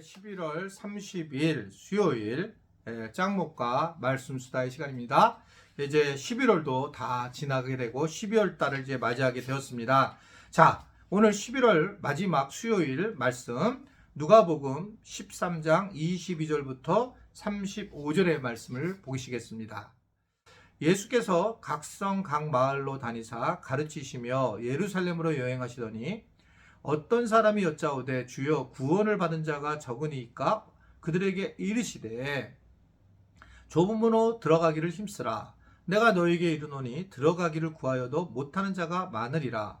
11월 30일 수요일 예, 짱목과 말씀 수다의 시간입니다. 이제 11월도 다 지나게 되고 12월 달을 이제 맞이하게 되었습니다. 자, 오늘 11월 마지막 수요일 말씀 누가복음 13장 22절부터 35절의 말씀을 보시겠습니다. 예수께서 각성 각 마을로 다니사 가르치시며 예루살렘으로 여행하시더니 어떤 사람이 여짜오되 주여 구원을 받은 자가 적으니까 그들에게 이르시되 좁은 문으로 들어가기를 힘쓰라. 내가 너에게 이르노니 들어가기를 구하여도 못하는 자가 많으리라.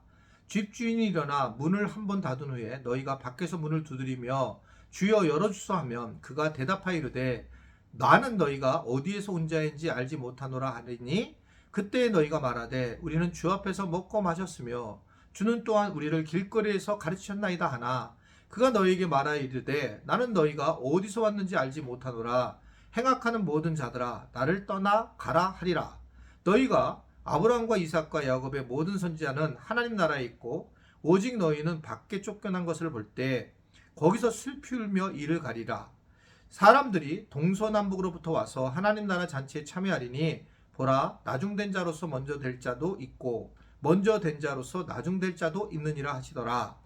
집주인이 일어나 문을 한 번 닫은 후에 너희가 밖에서 문을 두드리며 주여 열어주소 하면 그가 대답하여 이르되 나는 너희가 어디에서 온 자인지 알지 못하노라 하리니 그때 너희가 말하되 우리는 주 앞에서 먹고 마셨으며 주는 또한 우리를 길거리에서 가르치셨나이다 하나. 그가 너희에게 말하여 이르되 나는 너희가 어디서 왔는지 알지 못하노라. 행악하는 모든 자들아 나를 떠나 가라 하리라. 너희가 아브라함과 이삭과 야곱의 모든 선지자는 하나님 나라에 있고 오직 너희는 밖에 쫓겨난 것을 볼 때 거기서 슬피 울며 이를 가리라. 사람들이 동서남북으로부터 와서 하나님 나라 잔치에 참여하리니 보라 나중된 자로서 먼저 될 자도 있고 먼저 된 자로서 나중 될 자도 있느니라 하시더라.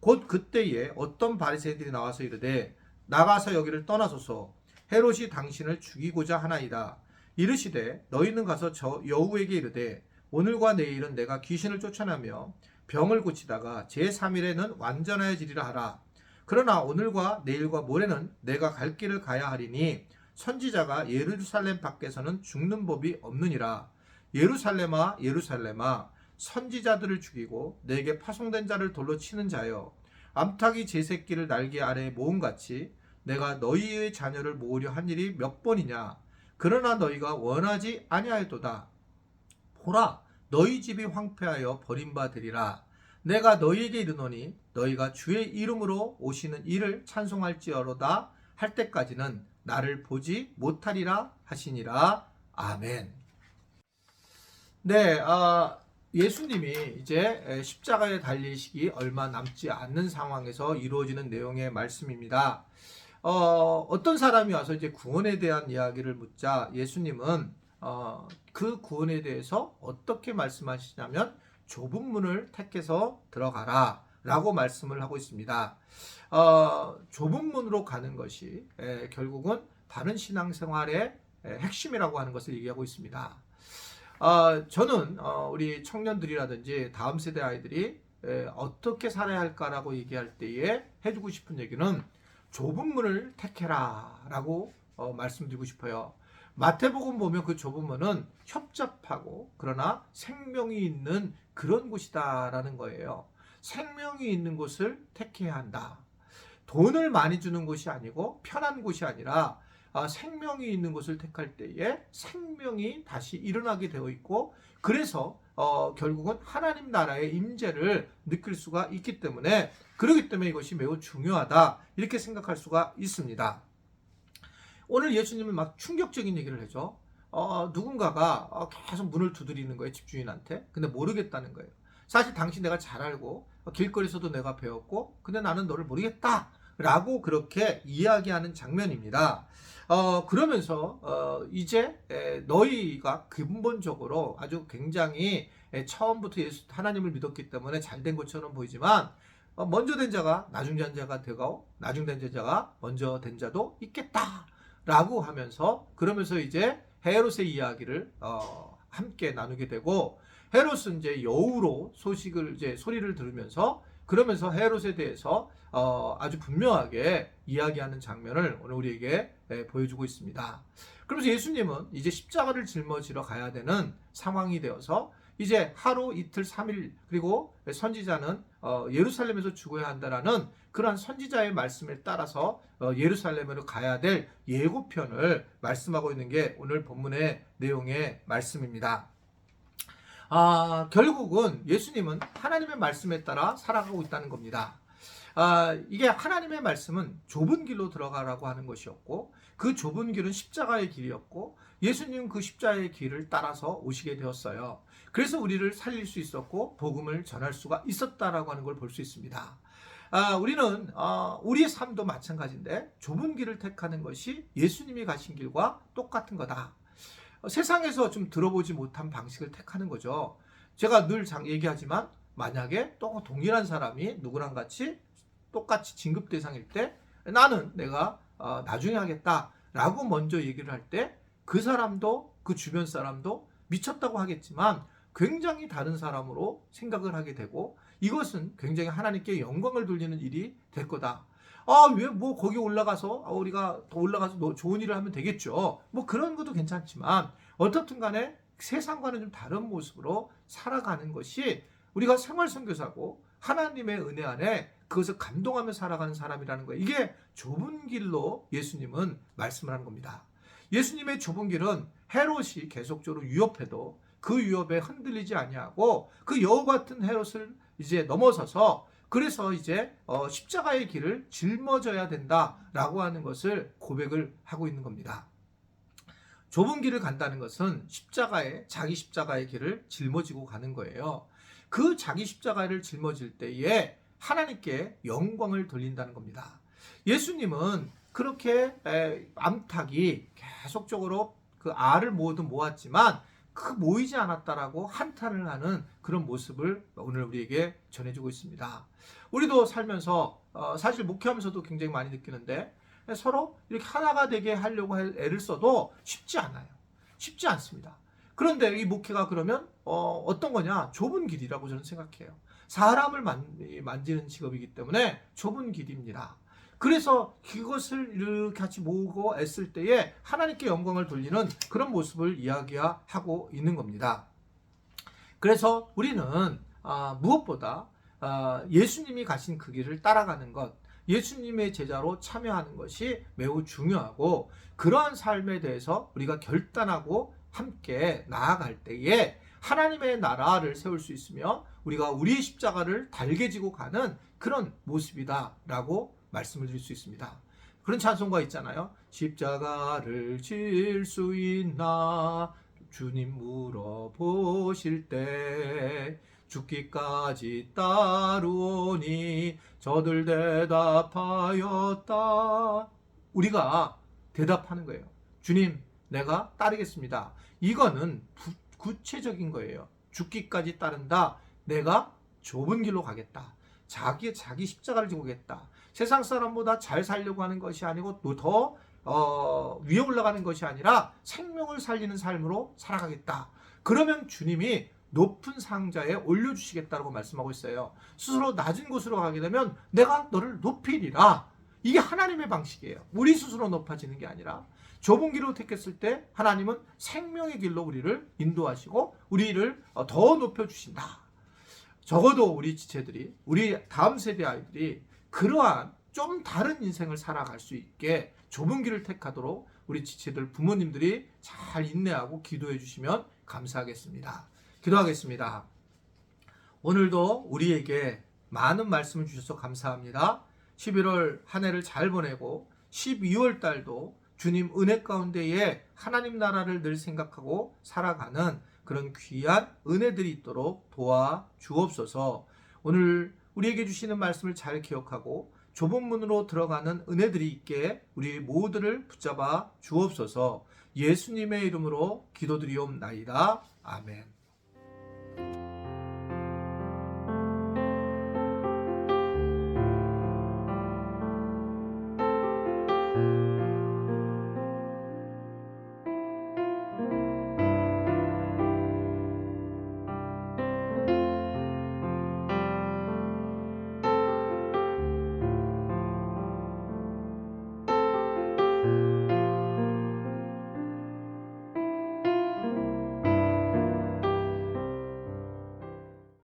곧 그때에 어떤 바리새인들이 나와서 이르되 나가서 여기를 떠나소서 헤롯이 당신을 죽이고자 하나이다. 이르시되 너희는 가서 저 여우에게 이르되 오늘과 내일은 내가 귀신을 쫓아내며 병을 고치다가 제3일에는 완전하여지리라 하라. 그러나 오늘과 내일과 모레는 내가 갈 길을 가야 하리니 선지자가 예루살렘 밖에서는 죽는 법이 없느니라. 예루살렘아 예루살렘아 선지자들을 죽이고 내게 파송된 자를 돌로 치는 자여. 암탉이 제 새끼를 날개 아래에 모음같이 내가 너희의 자녀를 모으려 한 일이 몇 번이냐? 그러나 너희가 원하지 아니하였도다. 보라 너희 집이 황폐하여 버림받으리라. 내가 너희에게 이르노니 너희가 주의 이름으로 오시는 이를 찬송할지어로다. 할 때까지는 나를 보지 못하리라 하시니라. 아멘. 네, 아, 예수님이 이제 십자가에 달리시기 얼마 남지 않는 상황에서 이루어지는 내용의 말씀입니다. 어, 어떤 사람이 와서 이제 구원에 대한 이야기를 묻자 예수님은 어, 그 구원에 대해서 어떻게 말씀하시냐면 좁은 문을 택해서 들어가라 라고 말씀을 하고 있습니다. 어, 좁은 문으로 가는 것이 에, 결국은 바른 신앙생활의 에, 핵심이라고 하는 것을 얘기하고 있습니다. 어, 저는 어, 우리 청년들이라든지 다음 세대 아이들이 에, 어떻게 살아야 할까라고 얘기할 때에 해주고 싶은 얘기는 좁은 문을 택해라라고 어, 말씀드리고 싶어요. 마태복음 보면 그 좁은 문은 협잡하고 그러나 생명이 있는 그런 곳이다라는 거예요. 생명이 있는 곳을 택해야 한다. 돈을 많이 주는 곳이 아니고 편한 곳이 아니라 아, 생명이 있는 곳을 택할 때에 생명이 다시 일어나게 되어 있고 그래서 어, 결국은 하나님 나라의 임재를 느낄 수가 있기 때문에 그렇기 때문에 이것이 매우 중요하다 이렇게 생각할 수가 있습니다. 오늘 예수님은 막 충격적인 얘기를 해줘. 어, 누군가가 어, 계속 문을 두드리는 거예요 집주인한테. 근데 모르겠다는 거예요. 사실 당신 내가 잘 알고 어, 길거리에서도 내가 배웠고 근데 나는 너를 모르겠다. 라고 그렇게 이야기하는 장면입니다. 어, 그러면서 어, 이제 에, 너희가 근본적으로 아주 굉장히 에, 처음부터 예수 하나님을 믿었기 때문에 잘 된 것처럼 보이지만 어, 먼저 된 자가 나중 된 자가 되고 나중 된 자가 먼저 된 자도 있겠다라고 하면서 그러면서 이제 헤롯의 이야기를 어, 함께 나누게 되고 헤롯은 이제 여우로 소식을 이제 소리를 들으면서 그러면서 헤롯에 대해서 어, 아주 분명하게 이야기하는 장면을 오늘 우리에게 예, 보여주고 있습니다. 그러면서 예수님은 이제 십자가를 짊어지러 가야 되는 상황이 되어서 이제 하루 이틀 삼일 그리고 선지자는 어, 예루살렘에서 죽어야 한다라는 그러한 선지자의 말씀을 따라서 어, 예루살렘으로 가야 될 예고편을 말씀하고 있는 게 오늘 본문의 내용의 말씀입니다. 아, 결국은 예수님은 하나님의 말씀에 따라 살아가고 있다는 겁니다. 아, 이게 하나님의 말씀은 좁은 길로 들어가라고 하는 것이었고 그 좁은 길은 십자가의 길이었고 예수님은 그 십자가의 길을 따라서 오시게 되었어요. 그래서 우리를 살릴 수 있었고 복음을 전할 수가 있었다라고 하는 걸 볼 수 있습니다. 아, 우리는 어, 우리의 삶도 마찬가지인데 좁은 길을 택하는 것이 예수님이 가신 길과 똑같은 거다. 어, 세상에서 좀 들어보지 못한 방식을 택하는 거죠. 제가 늘 장- 얘기하지만 만약에 또 동일한 사람이 누구랑 같이 똑같이 진급 대상일 때 나는 내가 어, 나중에 하겠다라고 먼저 얘기를 할 때 그 사람도 그 주변 사람도 미쳤다고 하겠지만 굉장히 다른 사람으로 생각을 하게 되고 이것은 굉장히 하나님께 영광을 돌리는 일이 될 거다. 아, 왜 뭐 거기 올라가서 아, 우리가 더 올라가서 너 좋은 일을 하면 되겠죠. 뭐 그런 것도 괜찮지만 어떻든 간에 세상과는 좀 다른 모습으로 살아가는 것이 우리가 생활 선교사고 하나님의 은혜 안에 그것을 감동하며 살아가는 사람이라는 거예요. 이게 좁은 길로 예수님은 말씀을 하는 겁니다. 예수님의 좁은 길은 헤롯이 계속적으로 위협해도 그 위협에 흔들리지 아니하고 그 여우 같은 헤롯을 이제 넘어서서 그래서 이제 어, 십자가의 길을 짊어져야 된다라고 하는 것을 고백을 하고 있는 겁니다. 좁은 길을 간다는 것은 십자가의 자기 십자가의 길을 짊어지고 가는 거예요. 그 자기 십자가를 짊어질 때에 하나님께 영광을 돌린다는 겁니다. 예수님은 그렇게 에, 암탉이 계속적으로 그 알을 모두 모았지만 그 모이지 않았다라고 한탄을 하는 그런 모습을 오늘 우리에게 전해주고 있습니다. 우리도 살면서 어, 사실 목회하면서도 굉장히 많이 느끼는데 서로 이렇게 하나가 되게 하려고 해- 애를 써도 쉽지 않아요. 쉽지 않습니다. 그런데 이 목회가 그러면 어, 어떤 거냐? 좁은 길이라고 저는 생각해요. 사람을 만, 만지는 직업이기 때문에 좁은 길입니다. 그래서 그것을 이렇게 같이 모으고 애쓸 때에 하나님께 영광을 돌리는 그런 모습을 이야기하고 있는 겁니다. 그래서 우리는 아, 무엇보다 아, 예수님이 가신 그 길을 따라가는 것, 예수님의 제자로 참여하는 것이 매우 중요하고 그러한 삶에 대해서 우리가 결단하고 함께 나아갈 때에 하나님의 나라를 세울 수 있으며 우리가 우리의 십자가를 달게 지고 가는 그런 모습이다라고 말씀을 드릴 수 있습니다. 그런 찬송가 있잖아요. 십자가를 질 수 있나 주님 물어보실 때 죽기까지 따르오니 저들 대답하였다. 우리가 대답하는 거예요. 주님, 내가 따르겠습니다. 이거는 부- 구체적인 거예요. 죽기까지 따른다. 내가 좁은 길로 가겠다. 자기 자기 십자가를 지고 겠다. 세상 사람보다 잘 살려고 하는 것이 아니고 또더 어, 위에 올라가는 것이 아니라 생명을 살리는 삶으로 살아가겠다. 그러면 주님이 높은 상자에 올려주시겠다고 말씀하고 있어요. 스스로 낮은 곳으로 가게 되면 내가 너를 높이리라. 이게 하나님의 방식이에요. 우리 스스로 높아지는 게 아니라 좁은 길로 택했을 때 하나님은 생명의 길로 우리를 인도하시고 우리를 어, 더 높여주신다. 적어도 우리 지체들이 우리 다음 세대 아이들이 그러한 좀 다른 인생을 살아갈 수 있게 좁은 길을 택하도록 우리 지체들 부모님들이 잘 인내하고 기도해 주시면 감사하겠습니다. 기도하겠습니다. 오늘도 우리에게 많은 말씀을 주셔서 감사합니다. 11월 한 해를 잘 보내고 12월 달도 주님 은혜 가운데에 하나님 나라를 늘 생각하고 살아가는 그런 귀한 은혜들이 있도록 도와 주옵소서. 오늘 우리에게 주시는 말씀을 잘 기억하고 좁은 문으로 들어가는 은혜들이 있게 우리 모두를 붙잡아 주옵소서. 예수님의 이름으로 기도드리옵나이다. 아멘.